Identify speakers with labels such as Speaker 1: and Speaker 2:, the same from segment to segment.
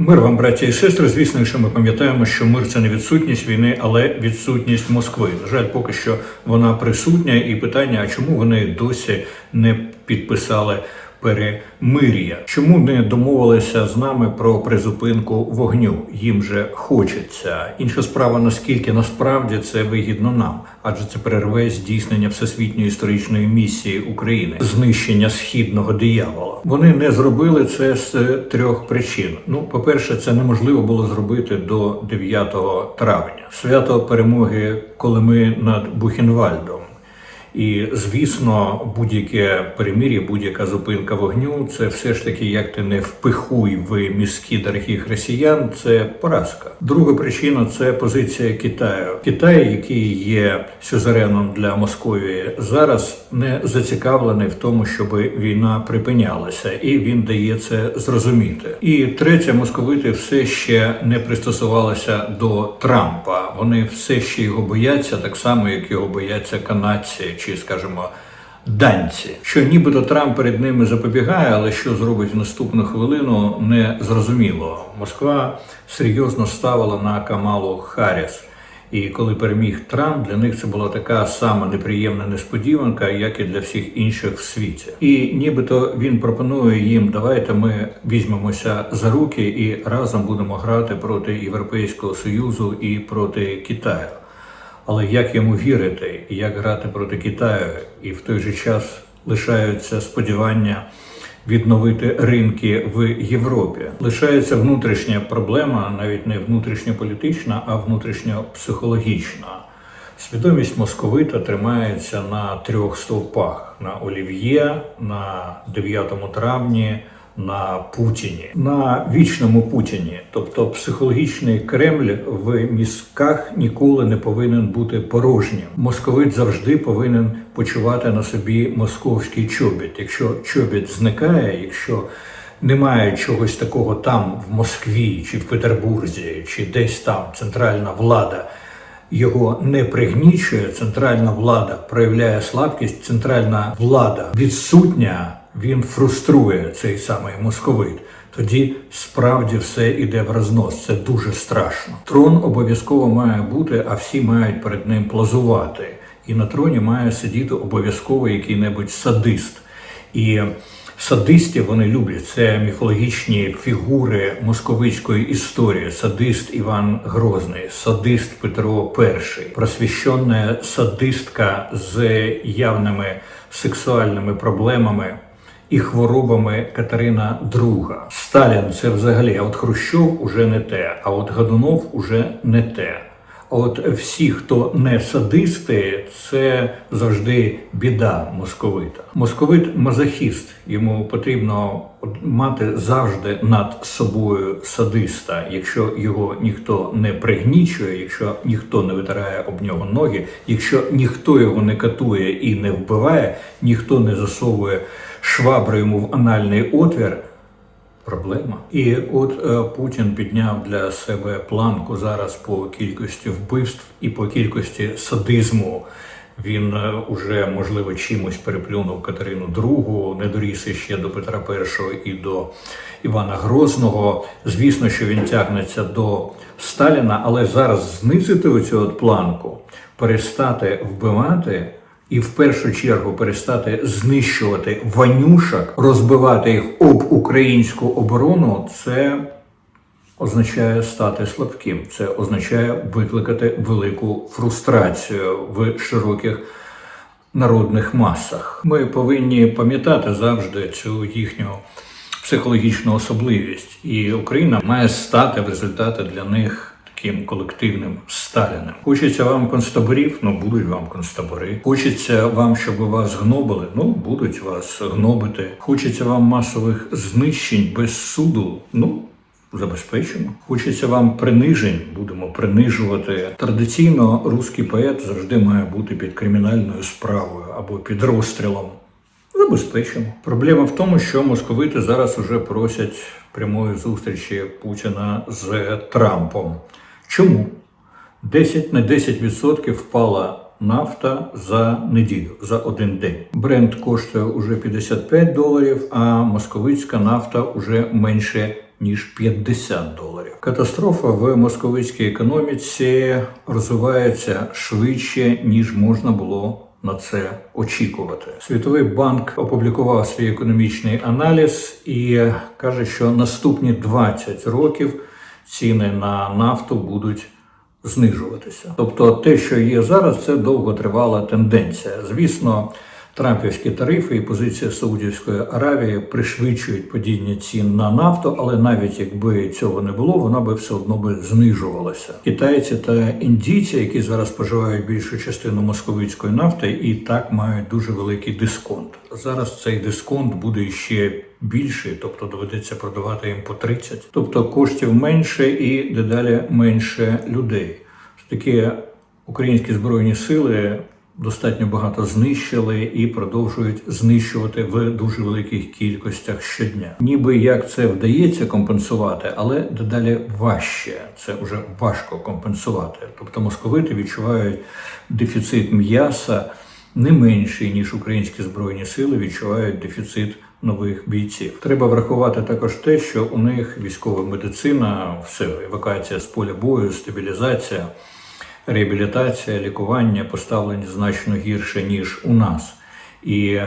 Speaker 1: Мир вам, браті і сестри. Звісно, що ми пам'ятаємо, що мир це не відсутність війни, але відсутність Москви. На жаль, поки що вона присутня, і питання: а чому вони досі не підписали перемир'я? Чому не домовилися з нами про призупинку вогню? Їм же хочеться. Інша справа, наскільки насправді це вигідно нам, адже це перерве здійснення всесвітньої історичної місії України знищення східного диявола. Вони не зробили це з трьох причин. Ну, по-перше, це неможливо було зробити до 9 травня, свято перемоги Колими над Бухенвальдом. І звісно, будь-яке перемир'я, будь-яка зупинка вогню це все ж таки, як ти не впихуй в мізки дорогих росіян, це поразка. Друга причина це позиція Китаю. Китай, який є сюзереном для Московії, зараз не зацікавлений в тому, щоб війна припинялася, і він дає це зрозуміти. І третє, московити все ще не пристосувалися до Трампа. Вони все ще його бояться, так само як його бояться канадці чи, скажімо, данці. Що нібито Трамп перед ними запобігає, але що зробить в наступну хвилину, не зрозуміло. Москва серйозно ставила на Камалу Харріс. І коли переміг Трамп, для них це була така сама неприємна несподіванка, як і для всіх інших в світі. І нібито він пропонує їм: давайте ми візьмемося за руки і разом будемо грати проти Європейського союзу і проти Китаю. Але як йому вірити, і як грати проти Китаю, і в той же час лишаються сподівання відновити ринки в Європі. Лишається внутрішня проблема, навіть не внутрішньополітична, а внутрішньопсихологічна. Свідомість московита тримається на трьох стовпах: на олів'є, на 9 травні, на Путіні, на вічному Путіні. Тобто психологічний Кремль в мізках ніколи не повинен бути порожнім. Московит завжди повинен почувати на собі московський чобіт. Якщо чобіт зникає, якщо немає чогось такого там в Москві чи в Петербурзі, чи десь там центральна влада його не пригнічує, центральна влада проявляє слабкість, центральна влада відсутня, він фруструє цей самий московит. Тоді справді все йде в рознос. Це дуже страшно. Трон обов'язково має бути, а всі мають перед ним плазувати. І на троні має сидіти обов'язково який-небудь садист. І Садистів вони люблять це міфологічні фігури московицької історії. Садист Іван Грозний, садист Петро І, просвіщена садистка з явними сексуальними проблемами і хворобами Катерина II. Сталін це взагалі, а от Хрущов уже не те, а от Годунов уже не те. А от всі, хто не садисти, це завжди біда московита. Московит мазохіст. Йому потрібно мати завжди над собою садиста. Якщо його ніхто не пригнічує, якщо ніхто не витирає об нього ноги, якщо ніхто його не катує і не вбиває, ніхто не засовує швабру йому в анальний отвір. Проблема. І от е, Путін підняв для себе планку зараз по кількості вбивств і по кількості садизму. Він е, уже можливо чимось переплюнув Катерину II, не доріс ще до Петра І і до Івана Грозного. Звісно, що він тягнеться до Сталіна, але зараз знизити оцю от планку, перестати вбивати. І в першу чергу перестати знищувати ванюшок, розбивати їх об українську оборону, це означає стати слабким. Це означає викликати велику фрустрацію в широких народних масах. Ми повинні пам'ятати завжди цю їхню психологічну особливість, і Україна має стати в результаті для них таким колективним Сталіним. Хочеться вам концтаборів, ну будуть вам концтабори. Хочеться вам, щоб вас гнобили, ну будуть вас гнобити. Хочеться вам масових знищень без суду. Ну. Забезпечимо. Хочеться вам принижень, будемо принижувати. Традиційно русський поет завжди має бути під кримінальною справою або під розстрілом. Забезпечимо. Проблема в тому, що московити зараз уже просять прямої зустрічі Путіна з Трампом. Чому? 10 на 10% впала нафта за неділю, за один день. Бренд коштує уже 55 доларів, а московицька нафта уже менше ніж 50 доларів. Катастрофа в московицькій економіці розвивається швидше, ніж можна було на це очікувати. Світовий банк опублікував свій економічний аналіз і каже, що наступні 20 років ціни на нафту будуть знижуватися. Тобто, те, що є зараз, це довготривала тенденція. Звісно, трампівські тарифи і позиція Саудівської Аравії пришвидшують падіння цін на нафту, але навіть якби цього не було, вона би все одно би знижувалася. Китайці та індійці, які зараз споживають більшу частину московицької нафти, і так мають дуже великий дисконт. Зараз цей дисконт буде ще більший, тобто доведеться продавати їм по 30. Тобто коштів менше і дедалі менше людей. Такі українські збройні сили достатньо багато знищили і продовжують знищувати в дуже великих кількостях щодня. Ніби як це вдається компенсувати, але дедалі важче. Це вже важко компенсувати. Тобто московити відчувають дефіцит м'яса не менший ніж українські збройні сили відчувають дефіцит нових бійців. Треба врахувати також те, що у них військова медицина, все евакуація з поля бою, стабілізація реабілітація, лікування поставлені значно гірше ніж у нас, і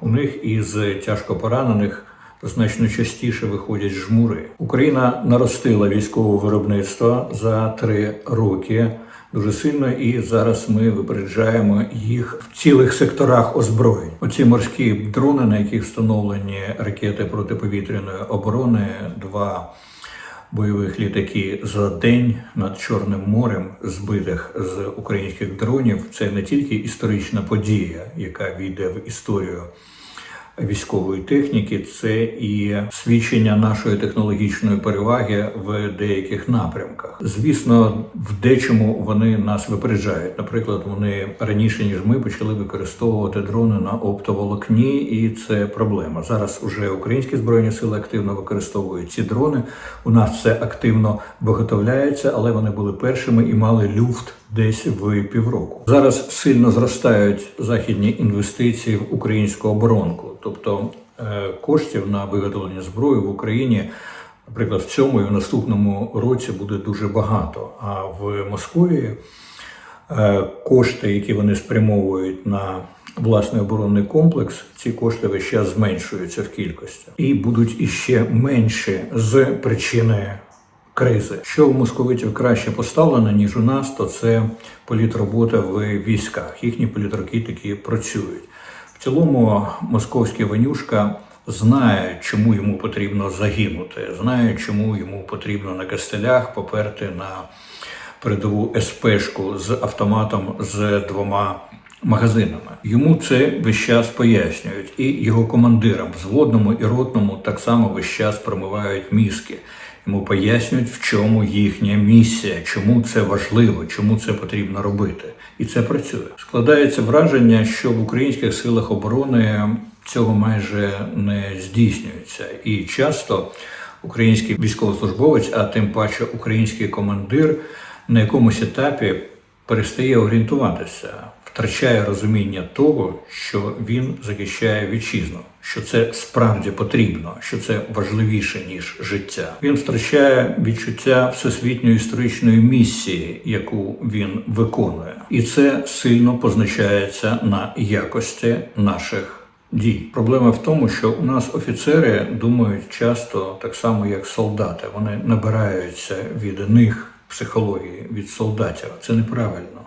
Speaker 1: у них із тяжко поранених значно частіше виходять жмури. Україна наростила військове виробництво за три роки. Дуже сильно і зараз ми випереджаємо їх в цілих секторах озброєнь. Оці морські дрони, на яких встановлені ракети протиповітряної оборони, два бойових літаків за день над Чорним морем, збитих з українських дронів. Це не тільки історична подія, яка війде в історію військової техніки, це і свідчення нашої технологічної переваги в деяких напрямках. Звісно, в дечому вони нас випереджають. Наприклад, вони раніше ніж ми почали використовувати дрони на оптоволокні, і це проблема. Зараз уже українські збройні сили активно використовують ці дрони. У нас це активно виготовляється, але вони були першими і мали люфт десь в півроку. Зараз сильно зростають західні інвестиції в українську оборонку, тобто е, коштів на виготовлення зброї в Україні. Наприклад, в цьому і в наступному році буде дуже багато. А в Москві е, кошти, які вони спрямовують на власний оборонний комплекс, ці кошти весь час зменшуються в кількості і будуть іще менші з причини кризи. Що у московитів краще поставлено, ніж у нас, то це політробота в військах. Їхні політракітики працюють. В цілому московський Ванюшка знає, чому йому потрібно загинути, знає, чому йому потрібно на кастелях поперти на передову СПшку з автоматом з двома магазинами. Йому це весь час пояснюють, і його командирам, взводному і ротному, так само весь час промивають мізки. Йому пояснюють, в чому їхня місія, чому це важливо, чому це потрібно робити, і це працює. Складається враження, що в українських силах оборони цього майже не здійснюється, і часто український військовослужбовець, а тим паче український командир на якомусь етапі перестає орієнтуватися, втрачає розуміння того, що він захищає вітчизну, що це справді потрібно, що це важливіше ніж життя. Він втрачає відчуття всесвітньої історичної місії, яку він виконує, і це сильно позначається на якості наших. Дій проблема в тому, що у нас офіцери думають часто так само, як солдати. Вони набираються від них психології, від солдатів. Це неправильно.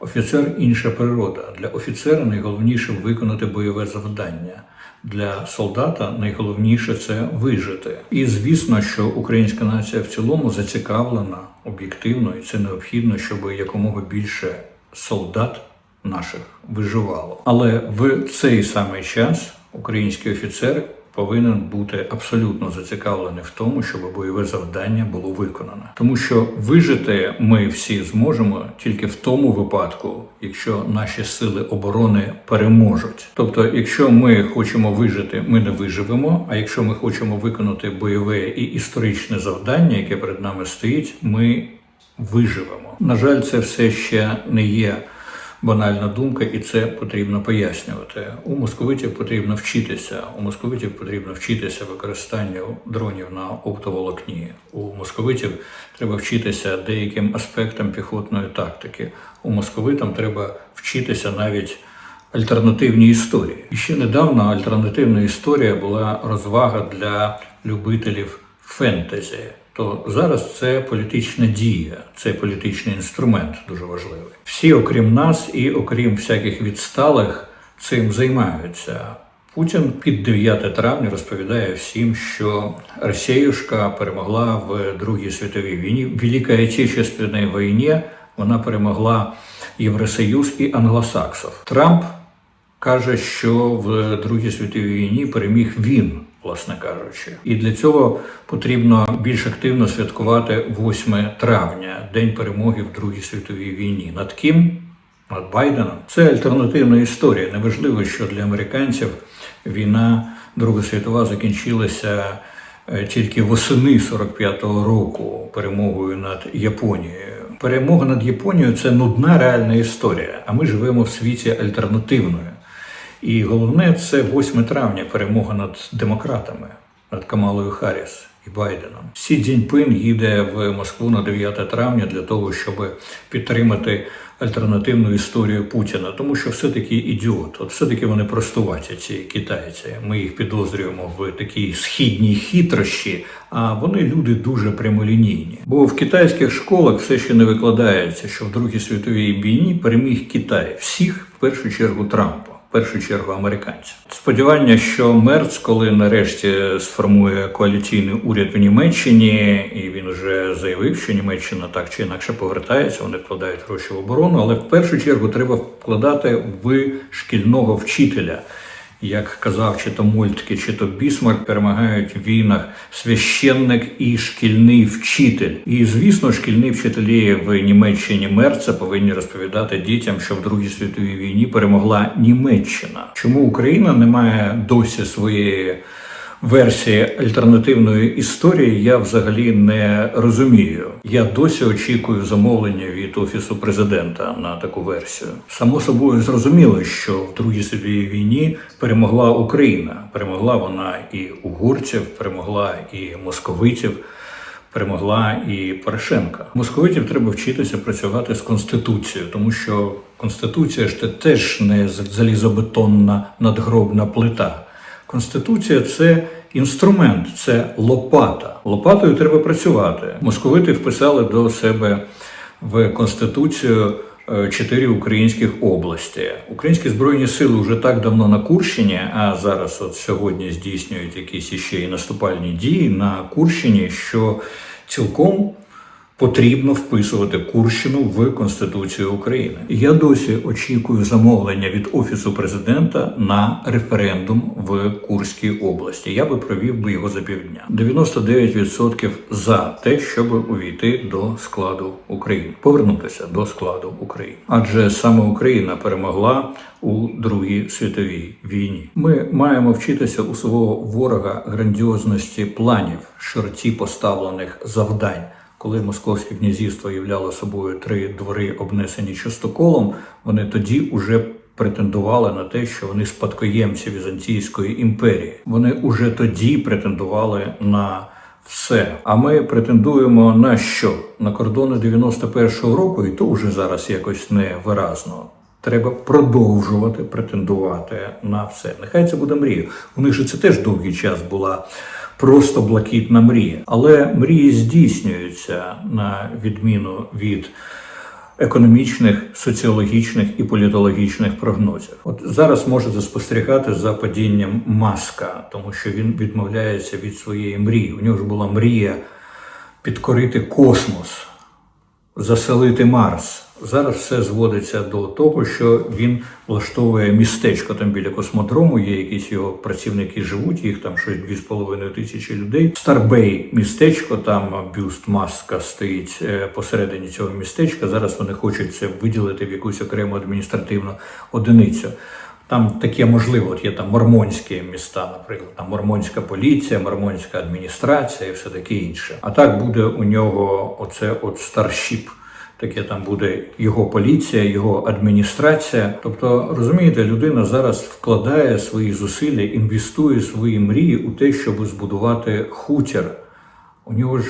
Speaker 1: Офіцер інша природа. Для офіцера найголовніше виконати бойове завдання. Для солдата найголовніше це вижити. І звісно, що українська нація в цілому зацікавлена об'єктивно, і це необхідно, щоб якомога більше солдат наших виживало. Але в цей самий час український офіцер повинен бути абсолютно зацікавлений в тому, щоб бойове завдання було виконане, тому що вижити ми всі зможемо тільки в тому випадку, якщо наші сили оборони переможуть. Тобто, якщо ми хочемо вижити, ми не виживемо. А якщо ми хочемо виконати бойове і історичне завдання, яке перед нами стоїть, ми виживемо. На жаль, це все ще не є банальна думка, і це потрібно пояснювати. У московитів потрібно вчитися. У московитів потрібно вчитися використанню дронів на оптоволокні. У московитів треба вчитися деяким аспектам піхотної тактики. У московитам треба вчитися навіть альтернативній історії. І ще недавно альтернативна історія була розвага для любителів фентезі. То зараз це політична дія, це політичний інструмент дуже важливий. Всі, окрім нас і окрім всяких відсталих, цим займаються. Путін під 9 травня розповідає всім, що Росіюшка перемогла в Другій світовій війні, в Великій Отечественній війні вона перемогла Євросоюз і англосаксов. Трамп каже, що в Другій світовій війні переміг він, власне кажучи. І для цього потрібно більш активно святкувати 8 травня, день перемоги в Другій світовій війні. Над ким? Над Байденом. Це альтернативна історія. Неважливо, що для американців війна Друга світова закінчилася е, тільки восени 45-го року перемогою над Японією. Перемога над Японією це нудна реальна історія. А ми живемо в світі альтернативною. І головне це 8 травня перемога над демократами, над Камалою Харріс і Байденом. Сі Цзіньпин їде в Москву на 9 травня для того, щоб підтримати альтернативну історію Путіна, тому що все-таки ідіот, от все-таки вони простуваті, ці китайці. Ми їх підозрюємо в такій східній хитрощі, а вони люди дуже прямолінійні. Бо в китайських школах все ще не викладається, що в Другій світовій війні переміг Китай всіх в першу чергу Трампа. Першу чергу американців. Сподівання, що Мерц, коли нарешті сформує коаліційний уряд в Німеччині, і він вже заявив, що Німеччина так чи інакше повертається, вони вкладають гроші в оборону, але в першу чергу треба вкладати в шкільного вчителя. Як казав чи то Мольтке, чи то Бісмарк, перемагають в війнах священник і шкільний вчитель. І звісно, шкільні вчителі в Німеччині Мерца повинні розповідати дітям, що в Другій світовій війні перемогла Німеччина. Чому Україна не має досі своєї версії альтернативної історії, я взагалі не розумію. Я досі очікую замовлення від офісу президента на таку версію. Само собою зрозуміло, що в Другій світовій війні перемогла Україна. Перемогла вона і угорців, перемогла і московитів. Перемогла і Порошенка. Московитів треба вчитися працювати з конституцією, тому що конституція ж теж не залізобетонна надгробна плита. Конституція це інструмент, це лопата. Лопатою треба працювати. Московити вписали до себе в конституцію е, чотири українських області. Українські збройні сили вже так давно на Курщині, а зараз от сьогодні здійснюють якісь іще і наступальні дії на Курщині, що цілком потрібно вписувати Курщину в Конституцію України. Я досі очікую замовлення від офісу президента на референдум в Курській області. Я би провів би його за півдня. 99% за те, щоб увійти до складу України, повернутися до складу України, адже саме Україна перемогла у Другій світовій війні. Ми маємо вчитися у свого ворога грандіозності планів, широті поставлених завдань. Коли Московське князівство являло собою три двори, обнесені частоколом, вони тоді уже претендували на те, що вони спадкоємці Візантійської імперії. Вони уже тоді претендували на все. А ми претендуємо на що? На кордони 91-го року, і то вже зараз якось невиразно. Треба продовжувати претендувати на все. Нехай це буде мрія. У них же це теж довгий час була просто блакитна мрія. Але мрії здійснюються на відміну від економічних, соціологічних і політологічних прогнозів. От зараз можете спостерігати за падінням маска, тому що він відмовляється від своєї мрії. У нього ж була мрія підкорити космос, заселити Марс. Зараз все зводиться до того, що він влаштовує містечко там біля космодрому. Є якісь його працівники живуть, їх там щось 2,5 тисячі людей. Старбей містечко, там бюст маска стоїть е, посередині цього містечка. Зараз вони хочуть це виділити в якусь окрему адміністративну одиницю. Там таке можливо, от є там мормонські міста, наприклад, там мормонська поліція, мормонська адміністрація і все таке інше. А так буде у нього оце от старшіп таке там буде його поліція, його адміністрація. Тобто, розумієте, людина зараз вкладає свої зусилля, інвестує свої мрії у те, щоб збудувати хутір. У нього ж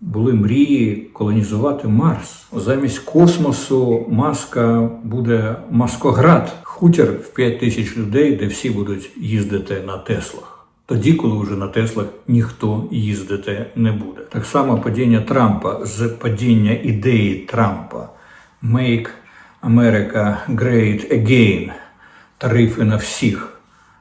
Speaker 1: були мрії колонізувати Марс. Замість космосу маска буде маскоград, хутір в 5 тисяч людей, де всі будуть їздити на Теслах. Тоді, коли вже на Теслах ніхто їздити не буде. Так само падіння Трампа з падіння ідеї Трампа Make America Great Again, тарифи на всіх.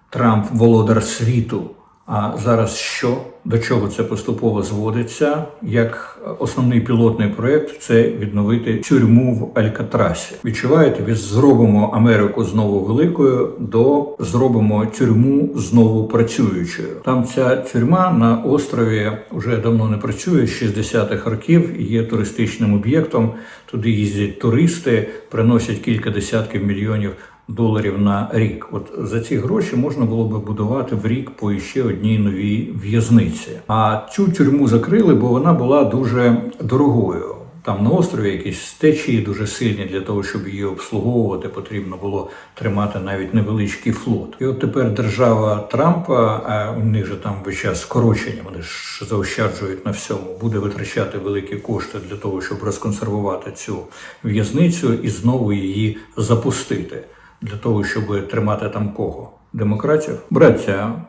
Speaker 1: Трамп володар світу. А зараз що? До чого це поступово зводиться? Як основний пілотний проєкт це відновити тюрму в Алькатрасі. Відчуваєте, від зробимо Америку знову великою до зробимо тюрму знову працюючою. Там ця тюрма на острові вже давно не працює з 60-х років. Є туристичним об'єктом. Туди їздять туристи, приносять кілька десятків мільйонів доларів на рік. От за ці гроші можна було би будувати в рік по іще одній новій в'язниці. А цю тюрму закрили, бо вона була дуже дорогою. Там на острові якісь течії дуже сильні для того, щоб її обслуговувати, потрібно було тримати навіть невеличкий флот. І от тепер держава Трампа, а у них же там весь час скорочення, вони ж заощаджують на всьому, буде витрачати великі кошти для того, щоб розконсервувати цю в'язницю і знову її запустити для того, щоб тримати там кого? Демократів? Браття,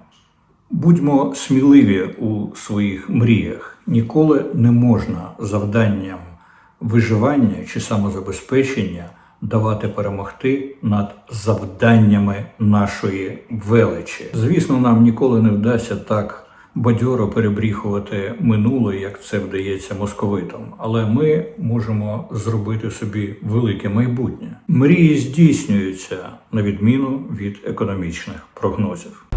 Speaker 1: будьмо сміливі у своїх мріях. Ніколи не можна завданням виживання чи самозабезпечення давати перемогти над завданнями нашої величі. Звісно, нам ніколи не вдасться так бадьоро перебріхувати минуле, як це вдається московитам, але ми можемо зробити собі велике майбутнє. Мрії здійснюються на відміну від економічних прогнозів.